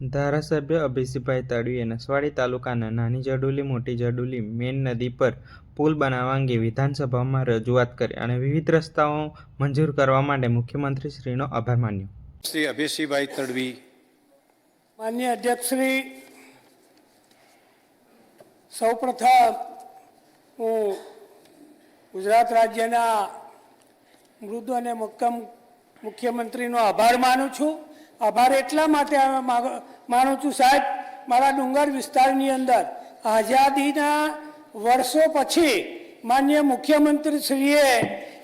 ધારાસભ્ય અભિષેકભાઈ તડવીએ નસવાડી તાલુકાના નાની જડુલી મોટી જડુલી મેન નદી પર પુલ બનાવવા અંગે વિધાનસભામાં રજૂઆત કરી અને વિવિધ રસ્તાઓ મંજૂર કરવા માટે મુખ્યમંત્રી શ્રીનો આભાર માન્યો. શ્રી અભયસિંહભાઈ તડવી. માન્ય અધ્યક્ષશ્રી સૌપ્રથમ હું ગુજરાત રાજ્યના મૃદુ અને મક્કમ મુખ્યમંત્રીનો આભાર માનું છું. આભાર એટલા માટે માનું છું સાહેબ, મારા ડુંગર વિસ્તારની અંદર આઝાદીના વર્ષો પછી માન્ય મુખ્યમંત્રીશ્રીએ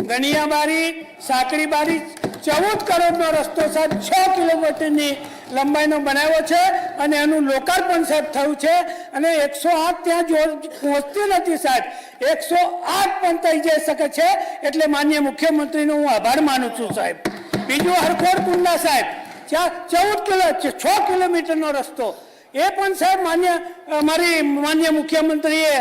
ગણિયાબારી સાંકડીબારી ચૌદ કરોડનો રસ્તો સાહેબ છ કિલોમીટરની લંબાઈનો બનાવ્યો છે અને એનું લોકાર્પણ સાહેબ થયું છે અને એકસો આઠ ત્યાં જો, પહોંચતી નથી સાહેબ. એકસો આઠ પણ થઈ જઈ શકે છે એટલે માન્ય મુખ્યમંત્રીનો હું આભાર માનું છું સાહેબ. બીજું હરખોડ કુંડા સાહેબ. ચૌદ કિલો છ કિલોમીટરનો રસ્તો. એ પણ સાહેબ માન્ય અમારી માન્ય મુખ્યમંત્રીએ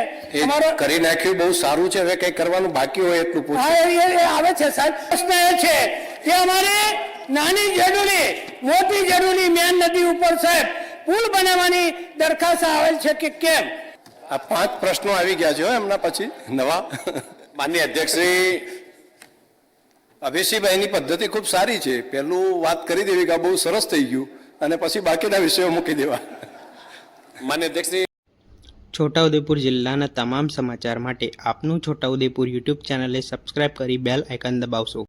અમારો કરી નાખ્યું બહુ સારું છે હવે કંઈ કરવાનું બાકી હોય એટલું પૂછો. હા એ- આવે છે સાહેબ. પ્રશ્ન એ છે કે અમારે નાની જરૂરી મોટી જરૂરી મેન નદી ઉપર સાહેબ પુલ બનાવવાની દરખાસ્ત આવેલ છે કે કેમ? આ પાંચ પ્રશ્નો આવી ગયા છે એમના પછી નવા. માન્ય અધ્યક્ષશ્રી અભયસિંહભાઈની પદ્ધતિ ખૂબ સારી છે. પહેલું વાત કરી દેવી કે આ બહુ સરસ થઈ ગયું અને પછી બાકીના વિષયો મૂકી દેવા. માન્ય અધ્યક્ષશ્રી છોટાઉદેપુર જિલ્લાના તમામ સમાચાર માટે આપનું છોટાઉદેપુર યુટ્યુબ ચેનલને સબસ્ક્રાઇબ કરી બેલ આઇકન દબાવશો.